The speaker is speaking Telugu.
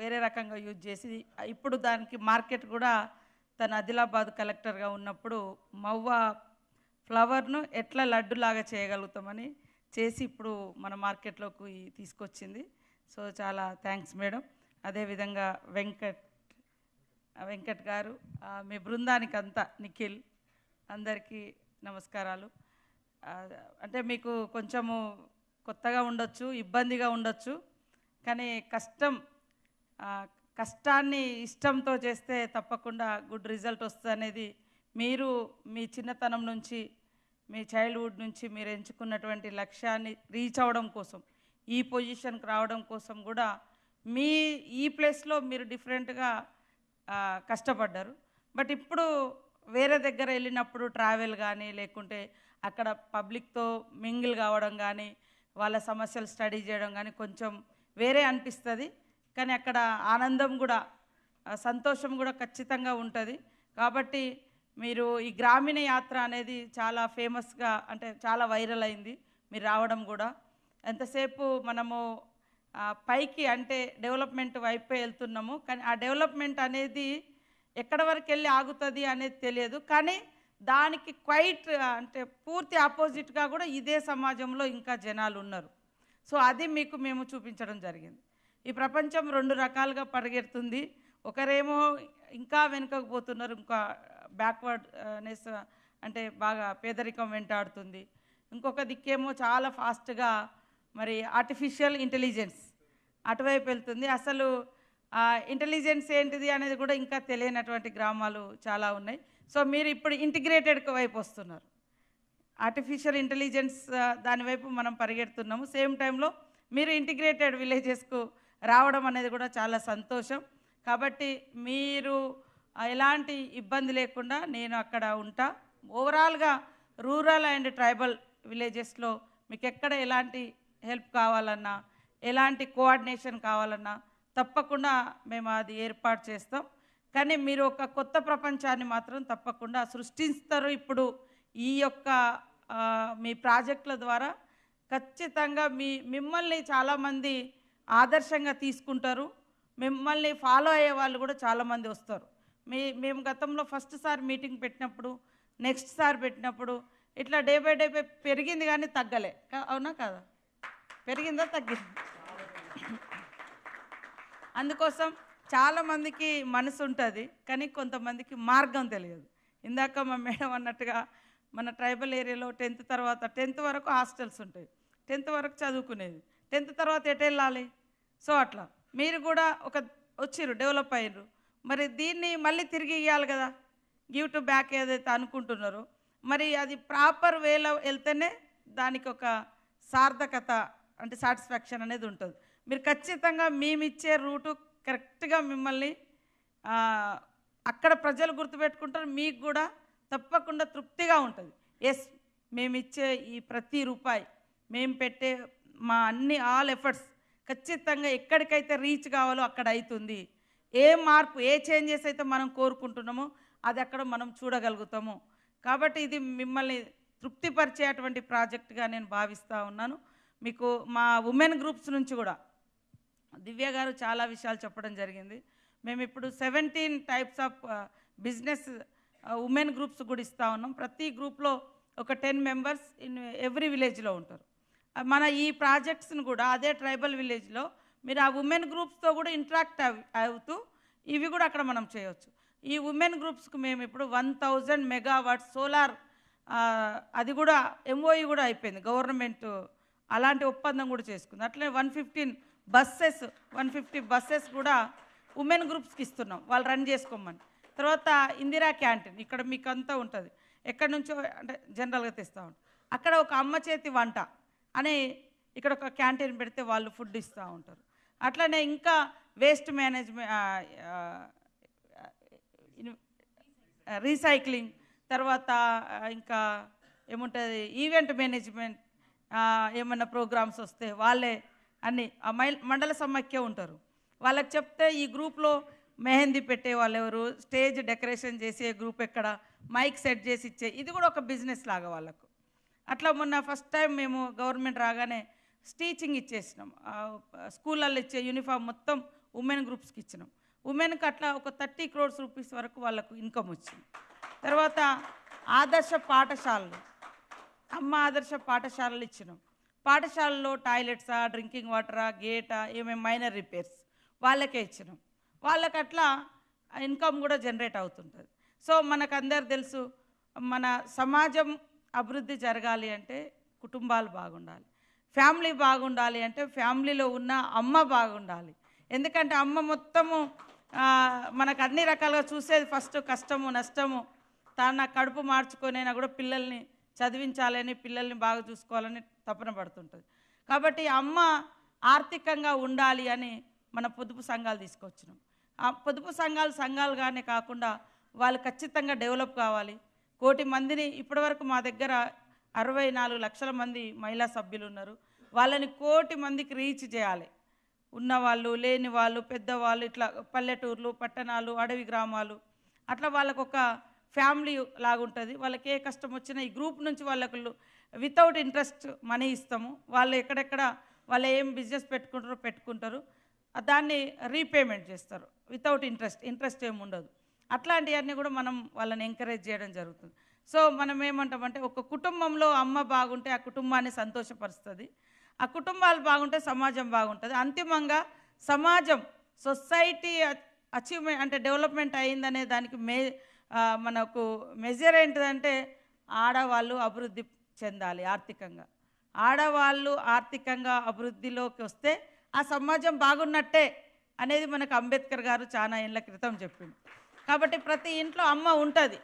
వేరే రకంగా యూజ్ చేసి ఇప్పుడు దానికి మార్కెట్ కూడా తను ఆదిలాబాద్ కలెక్టర్గా ఉన్నప్పుడు మవ్వ ఫ్లవర్ను ఎట్లా లడ్డులాగా చేయగలుగుతామని చేసి ఇప్పుడు మన మార్కెట్లోకి తీసుకొచ్చింది. సో చాలా థ్యాంక్స్ మేడం. అదేవిధంగా వెంకట్ వెంకట్ గారు మీ బృందానికి అంతా నిఖిల్ అందరికీ నమస్కారాలు. అంటే మీకు కొంచెము కొత్తగా ఉండొచ్చు ఇబ్బందిగా ఉండొచ్చు కానీ కష్టం కష్టాన్ని ఇష్టంతో చేస్తే తప్పకుండా గుడ్ రిజల్ట్ వస్తుంది అనేది మీరు మీ చిన్నతనం నుంచి మీ చైల్డ్హుడ్ నుంచి మీరు ఎంచుకున్నటువంటి లక్ష్యాన్ని రీచ్ అవ్వడం కోసం ఈ పొజిషన్కి రావడం కోసం కూడా మీ ఈ ప్లేస్లో మీరు డిఫరెంట్గా కష్టపడ్డారు. బట్ ఇప్పుడు వేరే దగ్గర వెళ్ళినప్పుడు ట్రావెల్ కానీ లేకుంటే అక్కడ పబ్లిక్తో మింగిల్ కావడం కానీ వాళ్ళ సమస్యలు స్టడీ చేయడం కానీ కొంచెం వేరే అనిపిస్తుంది. కానీ అక్కడ ఆనందం కూడా సంతోషం కూడా ఖచ్చితంగా ఉంటుంది. కాబట్టి మీరు ఈ గ్రామీణ యాత్ర అనేది చాలా ఫేమస్గా అంటే చాలా వైరల్ అయింది. మీరు రావడం కూడా. ఎంతసేపు మనము పైకి అంటే డెవలప్మెంట్ వైపే వెళ్తున్నాము. కానీ ఆ డెవలప్మెంట్ అనేది ఎక్కడ వరకు వెళ్ళి ఆగుతుంది అనేది తెలియదు. కానీ దానికి క్వైట్ అంటే పూర్తి ఆపోజిట్గా కూడా ఇదే సమాజంలో ఇంకా జనాలు ఉన్నారు. సో అది మీకు మేము చూపించడం జరిగింది. ఈ ప్రపంచం రెండు రకాలుగా పరిగెడుతుంది. ఒకరేమో ఇంకా వెనుకకు పోతున్నారు ఇంకా బ్యాక్వర్డ్నెస్ అంటే బాగా పేదరికం వెంటాడుతుంది. ఇంకొక దిక్కేమో చాలా ఫాస్ట్గా మరి ఆర్టిఫిషియల్ ఇంటెలిజెన్స్ అటువైపు వెళ్తుంది. అసలు ఇంటెలిజెన్స్ ఏంటిది అనేది కూడా ఇంకా తెలియనటువంటి గ్రామాలు చాలా ఉన్నాయి. సో మీరు ఇప్పుడు ఇంటిగ్రేటెడ్ వైపు వస్తున్నారు. ఆర్టిఫిషియల్ ఇంటెలిజెన్స్ దానివైపు మనం పరిగెడుతున్నాము. సేమ్ టైంలో మీరు ఇంటిగ్రేటెడ్ విలేజెస్కు రావడం అనేది కూడా చాలా సంతోషం. కాబట్టి మీరు ఎలాంటి ఇబ్బంది లేకుండా నేను అక్కడ ఉంటా. ఓవరాల్గా రూరల్ అండ్ ట్రైబల్ విలేజెస్లో మీకు ఎక్కడ ఎలాంటి హెల్ప్ కావాలన్నా ఎలాంటి కోఆర్డినేషన్ కావాలన్నా తప్పకుండా మేము అది ఏర్పాటు చేస్తాం. కానీ మీరు ఒక కొత్త ప్రపంచాన్ని మాత్రం తప్పకుండా సృష్టిస్తారు ఇప్పుడు ఈ యొక్క మీ ప్రాజెక్టుల ద్వారా. ఖచ్చితంగా మీ మిమ్మల్ని చాలామంది ఆదర్శంగా తీసుకుంటారు. మిమ్మల్ని ఫాలో అయ్యే వాళ్ళు కూడా చాలామంది వస్తారు. మీ మేము గతంలో ఫస్ట్ సార్ మీటింగ్ పెట్టినప్పుడు నెక్స్ట్ సార్ పెట్టినప్పుడు ఇట్లా డే బై డే బై పెరిగింది కానీ తగ్గలే. అవునా కదా? పెరిగిందా తగ్గింది? అందుకోసం చాలామందికి మనసు ఉంటుంది కానీ కొంతమందికి మార్గం తెలియదు. ఇందాక మా మేడం అన్నట్టుగా మన ట్రైబల్ ఏరియాలో టెన్త్ తర్వాత టెన్త్ వరకు హాస్టల్స్ ఉంటాయి. టెన్త్ వరకు చదువుకునేది. టెన్త్ తర్వాత ఎటు వెళ్ళాలి? సో అట్లా. మీరు కూడా ఒక వచ్చిర్రు డెవలప్ అయ్యారు మరి దీన్ని మళ్ళీ తిరిగి ఇవ్వాలి కదా. గివ్ టు బ్యాక్ ఏదైతే అనుకుంటున్నారో మరి అది ప్రాపర్ వేలో వెళ్తేనే దానికి ఒక సార్థకత అంటే సాటిస్ఫాక్షన్ అనేది ఉంటుంది. మీరు ఖచ్చితంగా మేమిచ్చే రూటు కరెక్ట్గా మిమ్మల్ని అక్కడ ప్రజలు గుర్తుపెట్టుకుంటారు మీకు కూడా తప్పకుండా తృప్తిగా ఉంటుంది. ఎస్ మేమిచ్చే ఈ ప్రతి రూపాయి మేము పెట్టే మా అన్ని ఆల్ ఎఫర్ట్స్ ఖచ్చితంగా ఎక్కడికైతే రీచ్ కావాలో అక్కడ అవుతుంది ఏ మార్పు ఏ చేంజెస్ అయితే మనం కోరుకుంటున్నామో అది అక్కడ మనం చూడగలుగుతాము. కాబట్టి ఇది మిమ్మల్ని తృప్తిపరిచేటువంటి ప్రాజెక్ట్గా నేను భావిస్తూ ఉన్నాను. మీకు మా ఉమెన్ గ్రూప్స్ నుంచి కూడా దివ్య గారు చాలా విషయాలు చెప్పడం జరిగింది. మేము ఇప్పుడు seventeen types of business women groups కూడా ఇస్తూ ఉన్నాం. ప్రతి గ్రూప్లో ఒక టెన్ మెంబర్స్ ఇన్ ఎవ్రీ విలేజ్లో ఉంటారు. మన ఈ ప్రాజెక్ట్స్ని కూడా అదే ట్రైబల్ విలేజ్లో మీరు ఆ ఉమెన్ గ్రూప్స్తో కూడా ఇంటరాక్ట్ అవుతూ ఇవి కూడా అక్కడ మనం చేయవచ్చు ఈ ఉమెన్ గ్రూప్స్కి మేము ఇప్పుడు వన్ థౌజండ్ మెగావాట్ సోలార్ అది కూడా ఎంఓఈ కూడా అయిపోయింది. గవర్నమెంట్ అలాంటి ఒప్పందం కూడా చేసుకుంది. అట్లనే one fifteen buses one fifty buses కూడా ఉమెన్ గ్రూప్స్కి ఇస్తున్నాం. వాళ్ళు రన్ చేసుకోమని. తర్వాత ఇందిరా క్యాంటీన్ ఇక్కడ మీకు అంతా ఉంటుంది. ఎక్కడి నుంచో అంటే జనరల్గా తెస్తూ ఉంటాం. అక్కడ ఒక అమ్మ చేతి వంట. అని ఇక్కడ ఒక క్యాంటీన్ పెడితే వాళ్ళు ఫుడ్ ఇస్తూ ఉంటారు. అట్లనే ఇంకా వేస్ట్ మేనేజ్మెంట్ రీసైక్లింగ్ తర్వాత ఇంకా ఏముంటుంది ఈవెంట్ మేనేజ్మెంట్ ఏమైనా ప్రోగ్రామ్స్ వస్తే వాళ్ళే అన్ని ఆ మండల సమాఖ్య ఉంటారు. వాళ్ళకి చెప్తే ఈ గ్రూప్లో మెహందీ పెట్టే వాళ్ళు ఎవరు స్టేజ్ డెకరేషన్ చేసే గ్రూప్ ఎక్కడ మైక్ సెట్ చేసి ఇచ్చే ఇది కూడా ఒక బిజినెస్ లాగా వాళ్ళకు. అట్లా మొన్న ఫస్ట్ టైం మేము గవర్నమెంట్ రాగానే స్టీచింగ్ ఇచ్చేసినాం. స్కూళ్ళల్లో ఇచ్చే యూనిఫామ్ మొత్తం ఉమెన్ గ్రూప్స్కి ఇచ్చినాం. ఉమెన్కి అట్లా ఒక థర్టీ క్రోర్స్ రూపీస్ వరకు వాళ్ళకు ఇన్కమ్ వచ్చింది. తర్వాత ఆదర్శ పాఠశాలలు అమ్మ ఆదర్శ పాఠశాలలు ఇచ్చినాం. పాఠశాలలో టాయిలెట్సా డ్రింకింగ్ వాటరా గేటా ఏమేమి మైనర్ రిపేర్స్ వాళ్ళకే ఇచ్చినాం. వాళ్ళకి అట్లా ఇన్కమ్ కూడా జనరేట్ అవుతుంటుంది. సో మనకు అందరు తెలుసు మన సమాజం అభివృద్ధి జరగాలి అంటే కుటుంబాలు బాగుండాలి. ఫ్యామిలీ బాగుండాలి అంటే ఫ్యామిలీలో ఉన్న అమ్మ బాగుండాలి. ఎందుకంటే అమ్మ మొత్తము మనకు అన్ని రకాలుగా చూసేది ఫస్ట్ కష్టము నష్టము. తన కడుపు మార్చుకొనైనా కూడా పిల్లల్ని చదివించాలని పిల్లల్ని బాగా చూసుకోవాలని తపన పడుతుంటుంది. కాబట్టి అమ్మ ఆర్థికంగా ఉండాలి అని మన పొదుపు సంఘాలు తీసుకొచ్చినాం. పొదుపు సంఘాలు సంఘాలుగానే కాకుండా వాళ్ళు ఖచ్చితంగా డెవలప్ కావాలి. కోటి మందిని ఇప్పటివరకు మా దగ్గర అరవై నాలుగు లక్షల మంది మహిళా సభ్యులు ఉన్నారు. వాళ్ళని కోటి మందికి రీచ్ చేయాలి. ఉన్నవాళ్ళు లేని వాళ్ళు పెద్దవాళ్ళు ఇట్లా పల్లెటూర్లు పట్టణాలు అడవి గ్రామాలు. అట్లా వాళ్ళకు ఒక ఫ్యామిలీ లాగుంటుంది వాళ్ళకి ఏ కష్టం వచ్చినా ఈ గ్రూప్ నుంచి వాళ్ళకు వితౌట్ ఇంట్రెస్ట్ మనీ ఇస్తాము. వాళ్ళు ఎక్కడెక్కడ వాళ్ళు ఏం బిజినెస్ పెట్టుకుంటారో పెట్టుకుంటారు. దాన్ని రీపేమెంట్ చేస్తారు. Without interest. ఇంట్రెస్ట్ ఏమి ఉండదు అట్లాంటివన్నీ కూడా మనం వాళ్ళని ఎంకరేజ్ చేయడం జరుగుతుంది. సో మనం ఏమంటామంటే ఒక కుటుంబంలో అమ్మ బాగుంటే ఆ కుటుంబాన్ని సంతోషపరుస్తుంది. ఆ కుటుంబాలు బాగుంటే సమాజం బాగుంటుంది. అంతిమంగా సమాజం సొసైటీ అచీవ్మెంట్ అంటే డెవలప్మెంట్ అయిందనే దానికి మే మనకు మెజర్ ఏంటిదంటే ఆడవాళ్ళు అభివృద్ధి చెందాలి ఆర్థికంగా. ఆడవాళ్ళు ఆర్థికంగా అభివృద్ధిలోకి వస్తే ఆ సమాజం బాగున్నట్టే అనేది మనకు అంబేద్కర్ గారు చాలా ఏళ్ళ క్రితం చెప్పింది కాబట్టి ప్రతి ఇంట్లో అమ్మ ఉంటుంది.